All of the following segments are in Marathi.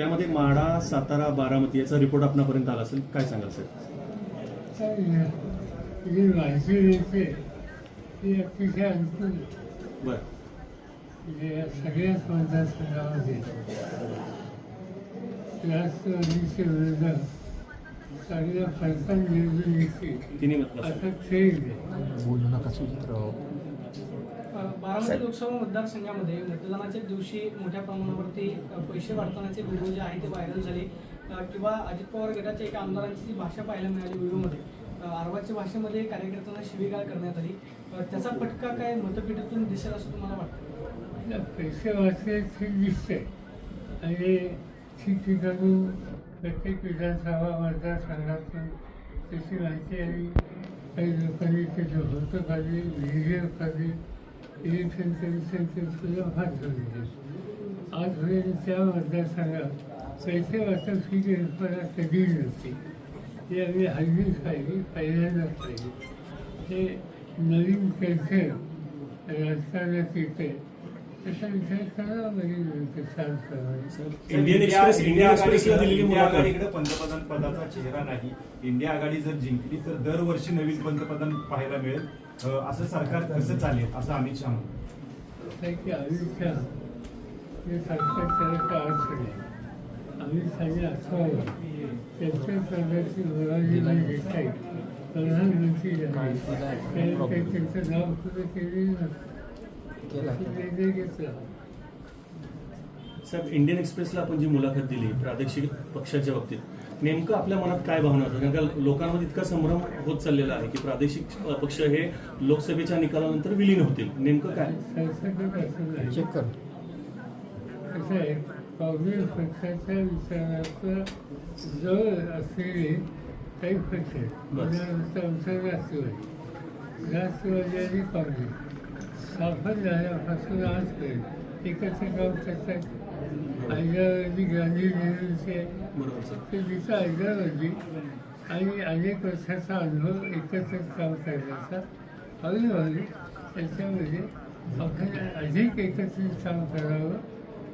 त्यामध्ये माढा सातारा बारामती याचा रिपोर्ट आपणापर्यंत आला असेल. काय सांगाल सर जी माहिती मिळते ती अतिशय अनुकूल बर. सगळ्याच मतदारसंघामध्ये विरुद्ध चांगल्या येते असा खेळ आहे. बोलू नका बारामती लोकसभा मतदारसंघामध्ये मतदानाच्या दिवशी मोठ्या प्रमाणावरती पैसे वाटतानाचे व्हिडिओ जे आहे ते व्हायरल झाले. किंवा अजित पवार गटाच्या एका आमदारांची जी भाषा पाहायला मिळाली व्हिडिओमध्ये अ, आरवाच्या भाषेमध्ये कार्यकर्त्यांना शिवीगाळ करण्यात आली. त्याचा फटका काय मतपेटीतून दिसेल असं तुम्हाला वाटतं? पैसे वाचले हे दिसतंय आणि ठिकठिकाणी प्रत्येक विधानसभा मतदारसंघातून त्याची माहिती आली. काही लोकांनी त्याचं होतं काढले व्हिडिओ काढली. इलेक्शन हात. धरले आजपर्यंत त्या मतदारसंघात पैसे वाटप ही कल्पना कधी नव्हती ही आम्ही हल्ली पाहिली पहिल्यांदाच पाहिली हे नवीन कल्चर राजकारणात येते. शांतपणे. इंडियन एक्सप्रेस इंडियन एक्सप्रेसला दिलेली इंडिया मुलाखत. पंतप्रधान पदाचा चेहरा नाही. इंडिया आघाडी जर जिंकली तर दरवर्षी नवीन पंतप्रधान पाहायला मिळेल. असं सरकार कसं चालेल असं अमित शहा म्हणतात. अमित शहा हे सरकार करायचा त्यांच्या मुलाजीला घेता येईल प्रधानमंत्री त्यांचं नाव सुद्धा घेतला. साहेब इंडियन एक्सप्रेसला आपण जी मुलाखत दिली प्रादेशिक पक्षाच्या बाबतीत नेमकं आपल्या मनात काय भावना होतं कारण का लोकांमध्ये इतका संभ्रम होत चाललेला आहे की प्रादेशिक पक्ष हे लोकसभेच्या निकालानंतर विलीन होतील. नेमकं काय? चेक कर. कसं आहे काँग्रेस पक्षाच्या विचाराचं जवळ असलेले काही पक्ष आहेत. आमचं राष्ट्रवादी. राष्ट्रवादी आणि काँग्रेस. स्थापन झाल्यापासून आजपर्यंत एकत्र काम करतात हैदराबादी गांधी नेहरूचे ते तिचा हैदराबादी आणि अनेक वर्षाचा अनुभव एकत्र काम करण्याचा हळूहळू त्याच्यामध्ये आपण अधिक एकत्रित काम करावं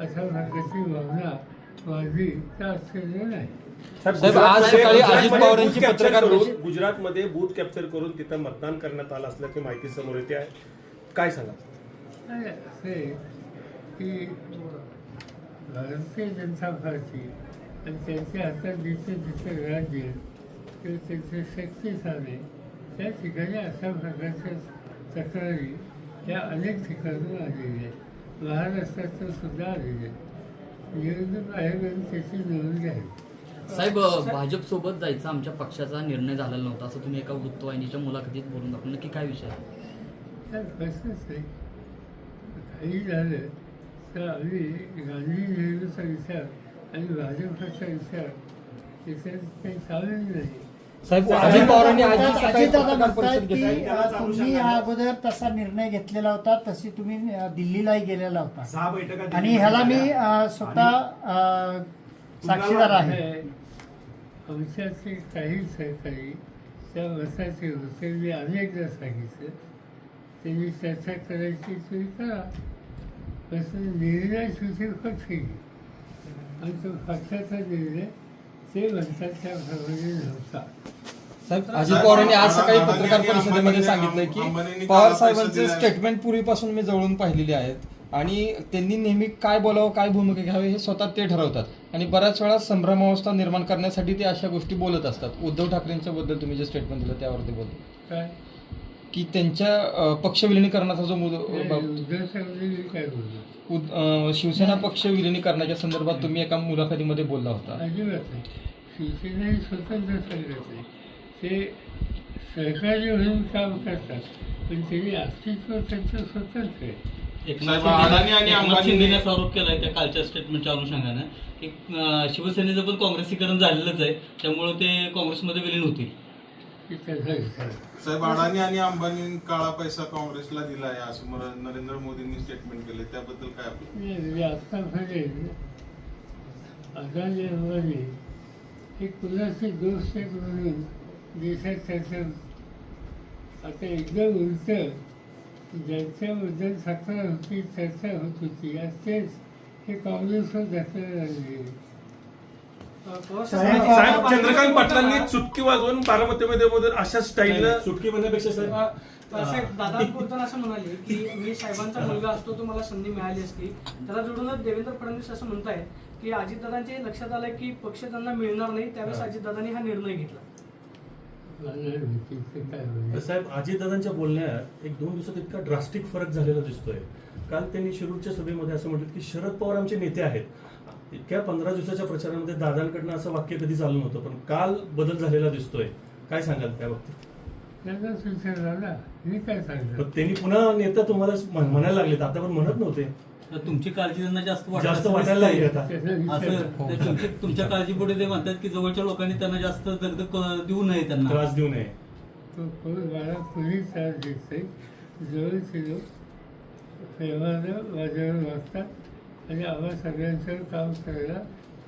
अशा प्रकारची भावना माझी त्या आश्चर्य नाही साहेब, आज सकाळी अजित पवार यांची कॅप्चर पत्रकार करून परिषद- गुजरातमध्ये बूथ कॅप्चर करून तिथं मतदान करण्यात आलं असल्याची माहिती समोर येते आहे. काय सांगा असं की भारतीय जनता पार्टी आणि त्यांच्या हातात जिथे जिथे राज्य किंवा त्यांचे शक्तीस्थाने त्या ठिकाणी अशा प्रकारच्या तक्रारी या अनेक ठिकाणून आलेल्या आहेत. महाराष्ट्रातून सुद्धा आलेल्या आहेत. निवडणूक आयोगाने त्याची नोंद घ्यावी. साहेब भाजप सोबत जायचा आमच्या पक्षाचा निर्णय झालेला नव्हता असं तुम्ही एका वृत्तवाहिनीच्या मुलाखतीत बोलून दाखवलं. नक्की काय विषय काही झालं तर आम्ही गांधी नेहरूचा विचार आणि भाजपचा विचार त्याच्यात काही सामील नाही. साहेब अजित पवारांनी आज जी सकाळी अजितदादा पत्रकार म्हणतात परिषद की घेतली अ, तुम्ही या अगोदर तसा निर्णय घेतलेला होता तशी तुम्ही अ, दिल्लीलाही गेलेला होता. सहा बैठका आणि ह्याला मी अ, स्वतः अ, साक्षीदार आहे. आमच्याचे काही सहकारी त्या मताचे होते मी अनेकदा सांगितलं. त्यांनी चर्चा करायची तुम्ही करा तसं निर्णय घेईल आणि तो पक्षाचा निर्णय ते म्हणतात त्याप्रमाणे नव्हता. साहेब अजित पवारांनी आज सकाळी पत्रकार परिषदेमध्ये सांगितलं की पवार साहेबांचे स्टेटमेंट पूर्वीपासून मी जवळून पाहिलेले आहेत. आणि त्यांनी नेहमी काय बोलावं काय भूमिका घ्यावी हे स्वतः ते ठरवतात. आणि बऱ्याच वेळा संभ्रमावस्था निर्माण करण्यासाठी ते अशा गोष्टी बोलत असतात. उद्धव ठाकरेंच्या बद्दल तुम्ही जे स्टेटमेंट दिलं त्यावरती बोलतो काय? की त्यांच्या पक्ष विलिनीकरणाचा जो मुद बाब- उद्धव साहेबांनी काय बोललो? उद- अं, शिवसेना पक्ष विलिनीकरणाच्या संदर्भात तुम्ही एका मुलाखतीमध्ये बोलला होता. अजिबात नाही. शिवसेना ही स्वतंत्र संघटना आहे. ते सहकारी म्हणून काम करतात पण त्यांनी अस्तित्व त्यांचं स्वतंत्र आहे. आरोप केलाय त्या कालच्या स्टेटमेंटच्या अनुषंगाने की शिवसेनेचं पण काँग्रेसीकरण झालेलंच आहे. त्यामुळे ते काँग्रेसमध्ये विलीन होतील. साहेब अडाणी आणि अंबानी काळा पैसा काँग्रेसला दिला आहे असं मला नरेंद्र मोदींनी स्टेटमेंट केले त्याबद्दल काय आपलं? नाही, म्हणजे अंबानी हे कुणाचे दोष आहेत म्हणून देशात त्याचं आता एकदम उलट ज्यांच्याबद्दल तक्रार होती चर्चा होत होती आज तेच हे काँग्रेसवर दाखल झाले साहेब, चंद्रकांत पाटलांनी चुटकी वाजवून बारामतीमध्ये मधून अशा स्टाईलनं सुटकी म्हणण्यापेक्षा साहेब अ, साहेब दादा बोलताना असं म्हणाले की मी साहेबांचा मुलगा असतो तो मला संधी मिळाली असती. त्याला जोडूनच देवेंद्र फडणवीस असं की अजितदादांचे लक्षात आलं की पक्ष त्यांना मिळणार नाही त्यावेळेस अजितदादांनी हा निर्णय घेतला. साहेब अजितदादांच्या बोलण्यात एक दोन दिवसात इतका ड्रास्टिक फरक झालेला दिसतोय. काल त्यांनी शिरूरच्या सभेमध्ये असं म्हटलं की शरद पवार आमचे नेते आहेत. इतक्या पंधरा दिवसाच्या प्रचारामध्ये दादांकडनं असं वाक्य कधी चालू नव्हतं पण काल बदल झालेला दिसतोय. काय सांगाल त्या बाबतीत? मी काय पण त्यांनी पुन्हा नेता तुम्हाला म्हण- म्हणायला लागलेत. आता पण म्हणत नव्हते. तर तुमची काळजी त्यांना जास्त वाटत जास्त. वाटायला लागली आता. असं ते तुमची तुमच्या काळजीपुढे ते म्हणतात की जवळच्या लोकांनी त्यांना जास्त दगदग क- देऊ नये त्यांना. त्रास देऊ नये. तो कोण? मला जवळचे लोक. प्रेमानं माझ्यावर वागतात आणि आम्हा सगळ्यांचं काम करायला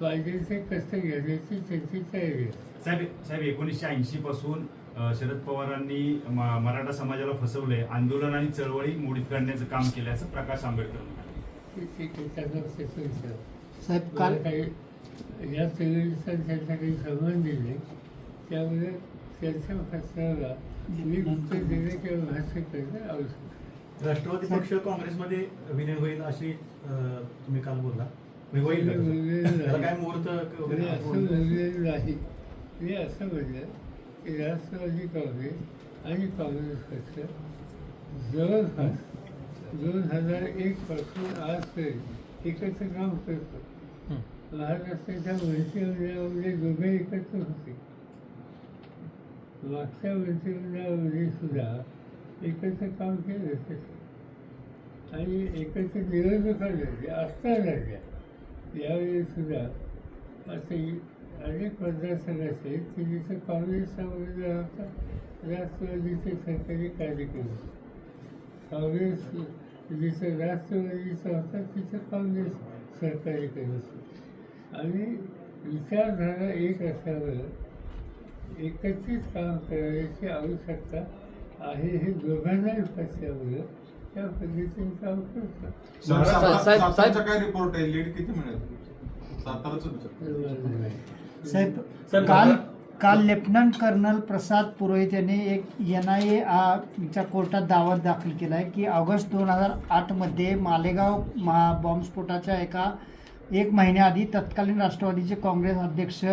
पाहिजे कष्ट घेण्याची त्यांची तयारी आहे. साहेब साहेब एकोणीसशे ऐंशी पासून शरद पवारांनी म- मराठा समाजाला फसवलंय आंदोलन आणि चळवळी मोडीत काढण्याचं काम केलं असं प्रकाश आंबेडकर त्यांना साहेब काल काही या चळवळीचा त्यांचा काही संबंध नाही. त्यामुळे त्यांच्या भाषणाला मी उत्तर देणे किंवा भाष्य करणं आवश्यक राष्ट्रवादी पक्ष काँग्रेसमध्ये विनय होईल अशी तुम्ही काल बोलला म्हणजे होईल मी तसं? बोललेलं त्याला नाही. काय मुहूर्त मी वगैरे असं बोललं? बोललेलं नाही मी असं म्हणलं की राष्ट्रवादी काँग्रेस आणि काँग्रेस पक्ष जवळपास दोन हजार एक पासून आजपर्यंत एकत्र काम करतो महाराष्ट्राच्या मंत्रिमंडळामध्ये दोघे एकत्र होते मागच्या मंत्रिमंडळामध्ये सुद्धा एकत्र काम केलं आणि एकत्र निवडणुका झाले असता लढल्या यावेळी सुद्धा असे अनेक मतदारसंघ आहेत की जिथं काँग्रेसचा उमेदवार होता राष्ट्रवादीचे सरकारी कार्यक्रम काँग्रेस जिथं राष्ट्रवादीचा होता तिथं काँग्रेस सरकारी करत आणि विचारधारा एक असल्यामुळं एकत्रित काम करायची आवश्यकता आहे हे दोघांनाही त्या पद्धतीने काम करतात. साहेब- काय रिपोर्ट आहे? लीड किती मिळेल? साताराच साहेब, काल काल लेफ्टनंट कर्नल प्रसाद पुरोहित यांनी एक एन आय च्या कोर्टात दावा दाखल केला आहे की ऑगस्ट दोन हजार आठमध्ये मालेगाव मा बॉम्बस्फोटाच्या एका एक महिन्याआधी तत्कालीन राष्ट्रवादीचे काँग्रेस अध्यक्ष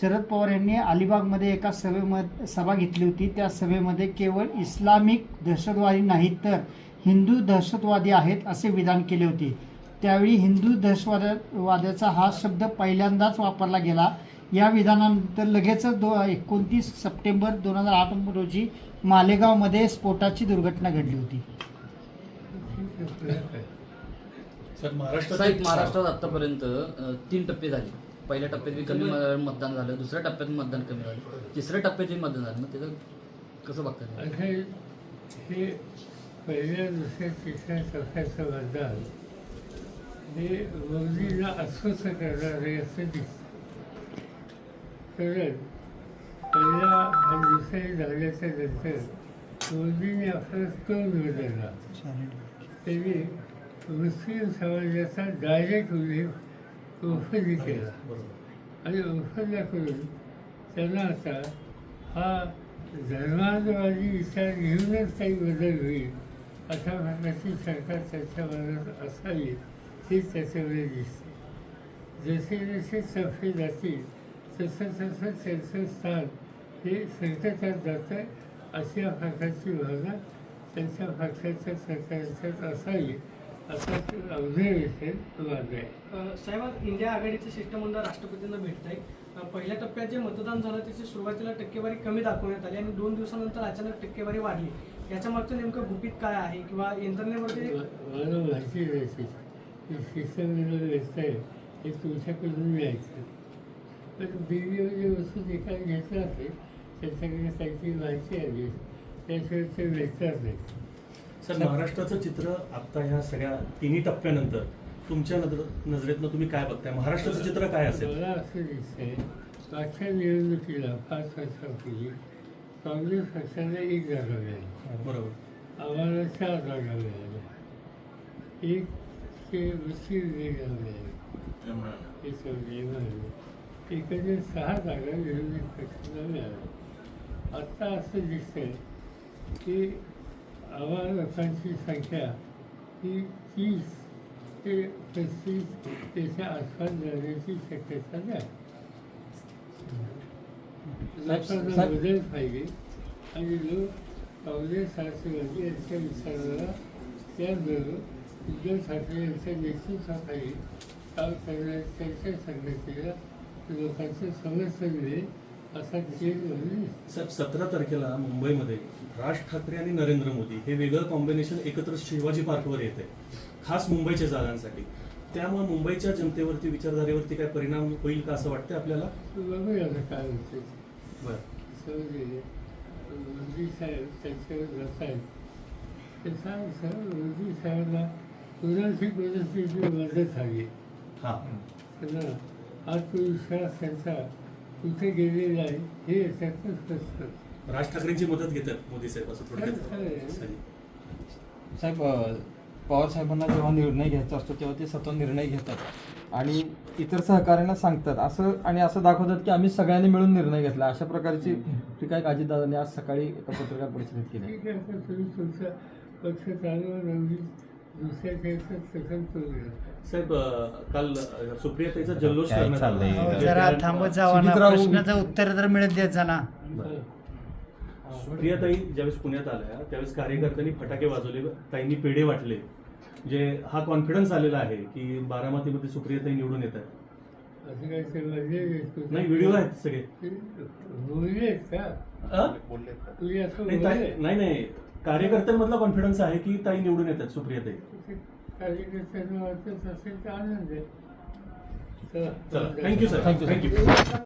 शरद पवार यांनी अलिबागमध्ये एका सभेमध्ये सभा घेतली होती. त्या सभेमध्ये केवळ इस्लामिक दहशतवादी नाहीत तर हिंदू दहशतवादी आहेत असे विधान केले होते. त्यावेळी हिंदू दहशतवाद्याचा हा शब्द पहिल्यांदाच वापरला गेला. या विधानानंतर लगेचच दो एकोणतीस सप्टेंबर दोन हजार आठ रोजी मालेगावमध्ये स्फोटाची दुर्घटना घडली होती. सर महाराष्ट्रात आतापर्यंत तीन टप्पे झाले. पहिल्या टप्प्यात बी कमी मतदान झालं दुसऱ्या टप्प्यात मतदान कमी झालं तिसऱ्या टप्प्यातही मतदान झालं. मग त्याचं कसं बघता तुम्ही? असे हे पहिल्या दुसऱ्या तिसऱ्या चौथ्याचं मतदान हे मोदींना अस्वस्थ करणारे असं दिसतं. कारण पहिल्या आणि दुसऱ्या झाल्याच्यानंतर मोदींनी आपला तोल बदलला त्यांनी मुस्लिम समाजाचा डायरेक्ट उल्लेख ओफली केला आणि ओफल्या करून त्यांना आता हा धर्मांतरवादी विचार घेऊनच काही बदल होईल अशा प्रकारची सरकार त्याच्या मनात असावी हे त्याच्यामध्ये दिसते जसे जसे चफे जातील तसं तसं त्यांचं स्थान हे संकटात जातं आहे अशा प्रकारची भावना त्यांच्या पक्षाच्या सरकारच्यात असावी साहेब इंडिया आघाडीचं शिष्टमंडळ राष्ट्रपतींना भेटत आहे पहिल्या टप्प्यात जे मतदान झालं त्याची सुरुवातीला टक्केवारी कमी दाखवण्यात आली आणि दोन दिवसानंतर अचानक टक्केवारी वाढली. याच्या मागचं नेमकं गुपित काय आहे किंवा यंत्रणेवरती म- मला माहिती द्यायची. शिक्षण व्यस्त आहे हे तुमच्याकडून मिळायचं. पण बीबीओ जे वस्तू निकाल घेतला असेल त्याच्याकडे काहीतरी माहिती आली त्याशिवाय ते भेटणार नाही. सर महाराष्ट्राचं चित्र आता ह्या सगळ्या तिन्ही टप्प्यानंतर तुमच्या नजर नजरेतनं तुम्ही काय बघताय? महाराष्ट्राचं चित्र काय असेल? मला असं दिसतंय मागच्या निवडणुकीला पाच वर्षापूर्वी काँग्रेस पक्षाला एक जागा मिळाली. बरोबर. आम्हाला चार जागा मिळाल्या. एक ते मुस्लिम लीगला मिळाली. हे एकंदर सहा जागा विरोधी पक्षाला मिळाल्या. आत्ता असं दिसतंय की आम्हा लोकांची संख्या ही तीस ते पस्तीस त्याच्या आसपास जाण्याची शक्यता लोकांना बदल पाहिजे. आणि लोक काँग्रेस राष्ट्रवादी यांच्या विचाराला त्याचबरोबर उद्धव ठाकरे यांच्या नेतृत्वाखाली काम करण्याच्या त्यांच्या संघटनेला लोकांचं समर्थन मिळेल. साहेब सतरा तारखेला मुंबईमध्ये राज ठाकरे आणि नरेंद्र मोदी हे वेगळं कॉम्बिनेशन एकत्र शिवाजी पार्कवर येत आहे. खास मुंबईच्या जागांसाठी. त्यामुळे मुंबईच्या जनतेवरती विचारधारेवरती काय परिणाम होईल का असं वाटतं आपल्याला? काय होते समजले मोदी साहेब त्यांच्यावर जात आहेत. ते सांग सर मोदी साहेबांना कोणाची परिस्थिती मदत हवी? हां. त्यांना आत्मविश्वास त्यांचा कुठे गेलेला आहे हे याच्यातून स्पष्ट राज ठाकरेंची मदत घेतात मोदी साहेब असं. थोडक्यात. साहेब पवार साहेबांना जेव्हा निर्णय घ्यायचा असतो तेव्हा ते स्वतः निर्णय घेतात. आणि इतर सहकार्यांना सांगतात. असं आणि असं दाखवतात की आम्ही सगळ्यांनी मिळून निर्णय घेतला. अशा प्रकारची टीका एक अजितदादांनी आज सकाळी एका पत्रकार परिषदेत केली. ठीक आहे पण तुम्ही तुमचा पक्ष नवरी साहेब काल सुप्रियाताईचा जल्लोष करण्यात आला. जरा थांबत जावा ना सुमित्रा- प्रश्नाचं उत्तर तर मिळत देत जा ना. सुप्रियाताई ज्यावेळेस पुण्यात आल्या त्यावेळेस कार्यकर्त्यांनी फटाके वाजवले ताईंनी पेढे वाटले. म्हणजे हा कॉन्फिडन्स आलेला आहे की बारामतीमध्ये सुप्रियाताई निवडून येत आहेत. असं काय ते नाही व्हिडिओ आहेत सगळे. नाही नाही. कार्यकर्त्यांमधला कॉन्फिडन्स आहे की ताई निवडून येतात सुप्रियाताई? कार्यकर्त्यांना वाटत असेल तर आनंद आहे. चला. चला थँक्यू सर. थँक्यू